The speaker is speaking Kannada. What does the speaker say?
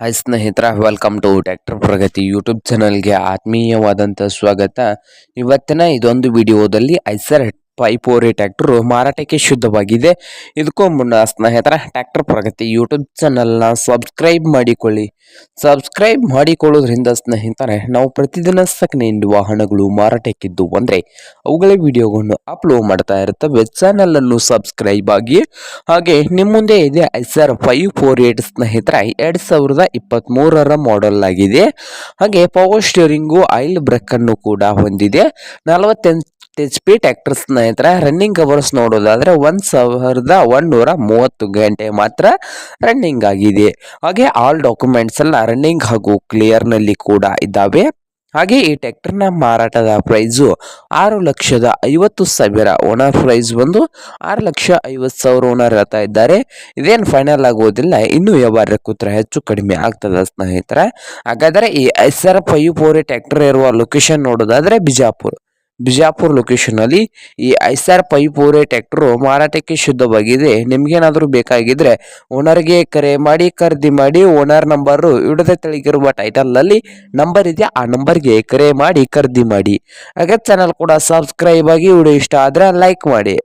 ಹಾಯ್ ಸ್ನೇಹಿತರ welcome to tractor Pragati YouTube ಚಾನಲ್ಗೆ ಆತ್ಮೀಯವಾದಂಥ ಸ್ವಾಗತ. ಇವತ್ತಿನ ಇದೊಂದು ವಿಡಿಯೋದಲ್ಲಿ ಐಸರ್ ಫೈವ್ ಫೋರ್ ಟ್ರ್ಯಾಕ್ಟರ್ ಮಾರಾಟಕ್ಕೆ ಶುದ್ಧವಾಗಿದೆ. ಇದಕ್ಕೂ ಮುನ್ನ ಸ್ನೇಹಿತರ ಟ್ಯಾಕ್ಟರ್ ಪ್ರಗತಿ ಯೂಟ್ಯೂಬ್ ಚಾನಲ್ನ ಸಬ್ಸ್ಕ್ರೈಬ್ ಮಾಡಿಕೊಳ್ಳಿ. ಸಬ್ಸ್ಕ್ರೈಬ್ ಮಾಡಿಕೊಳ್ಳೋದ್ರಿಂದ ಸ್ನೇಹಿತರೆ, ನಾವು ಪ್ರತಿದಿನ ಸಕ್ಕನೆ ವಾಹನಗಳು ಮಾರಾಟಕ್ಕಿದ್ದು ಅಂದರೆ ಅವುಗಳ ವಿಡಿಯೋಗಳನ್ನು ಅಪ್ಲೋಡ್ ಮಾಡ್ತಾ ಇರ್ತವೆ. ಚಾನಲನ್ನು ಸಬ್ಸ್ಕ್ರೈಬ್ ಆಗಿ. ಹಾಗೆ ನಿಮ್ಮ ಮುಂದೆ ಇದೆ ಆರ್ ಫೈವ್ ಫೋರ್ ಏಟ್ ಸ್ನೇಹಿತರ, ಎರಡು ಸಾವಿರದ ಇಪ್ಪತ್ತ್ಮೂರರ ಮಾಡೆಲ್ ಆಗಿದೆ. ಹಾಗೆ ಪವರ್ ಸ್ಟೀರಿಂಗು ಆಯಿಲ್ ಬ್ರೇಕನ್ನು ಕೂಡ ಹೊಂದಿದೆ. ನಲವತ್ತೆಂಟು ಎಚ್ ಪಿ ಟ್ಯಾಕ್ಟರ್ ಸ್ನೇಹಿತರೆ ರನ್ನಿಂಗ್ ಅವರ್ಸ್ ನೋಡೋದಾದ್ರೆ ಒಂದ್ ಸಾವಿರದ ಒಂದೂರ ಮೂವತ್ತು ಗಂಟೆ ಮಾತ್ರ ರನ್ನಿಂಗ್ ಆಗಿದೆ. ಹಾಗೆ ಆಲ್ ಡಾಕ್ಯುಮೆಂಟ್ಸ್ ಎಲ್ಲ ರನ್ನಿಂಗ್ ಹಾಗೂ ಕ್ಲಿಯರ್ನಲ್ಲಿ ಕೂಡ ಇದ್ದಾವೆ. ಹಾಗೆ ಈ ಟ್ಯಾಕ್ಟರ್ನ ಮಾರಾಟದ ಪ್ರೈಸು ಆರು ಲಕ್ಷದ ಐವತ್ತು ಸಾವಿರ ಓನರ್ ಪ್ರೈಸ್ ಬಂದು ಆರು ಲಕ್ಷ ಐವತ್ತು ಸಾವಿರ ಓನರ್ ಹೇಳ್ತಾ ಇದ್ದಾರೆ. ಇದೇನು ಫೈನಲ್ ಆಗುವುದಿಲ್ಲ ಇನ್ನೂ ವ್ಯವಹಾರ ಕೂತ್ರೆ ಹೆಚ್ಚು ಕಡಿಮೆ ಆಗ್ತದೆ ಸ್ನೇಹಿತರೆ. ಹಾಗಾದರೆ ಈ S R five four tractor ಇರುವ ಲೊಕೇಶನ್ ನೋಡೋದಾದ್ರೆ ಬಿಜಾಪುರ. ಬಿಜಾಪುರ ಲೊಕೇಶನಲ್ಲಿ ಈ S R five four tractor ಮಾರಾಟಕ್ಕೆ ಶುದ್ಧವಾಗಿದೆ. ನಿಮಗೇನಾದರೂ ಬೇಕಾಗಿದ್ದರೆ ಓನರ್ಗೆ ಕರೆ ಮಾಡಿ, ಖರೀದಿ ಮಾಡಿ, ಓನರ್ ನಂಬರು ಇಡದೆ ತೆಳಗಿರುವ ಟೈಟಲ್ನಲ್ಲಿ ನಂಬರ್ ಇದೆ ಆ ನಂಬರ್ಗೆ ಕರೆ ಮಾಡಿ, ಖರೀದಿ ಮಾಡಿ. ಹಾಗೆ ಚಾನಲ್ ಕೂಡ ಸಬ್ಸ್ಕ್ರೈಬ್ ಆಗಿ ವಿಡಿಯೋ ಇಷ್ಟ ಆದರೆ ಲೈಕ್ ಮಾಡಿ.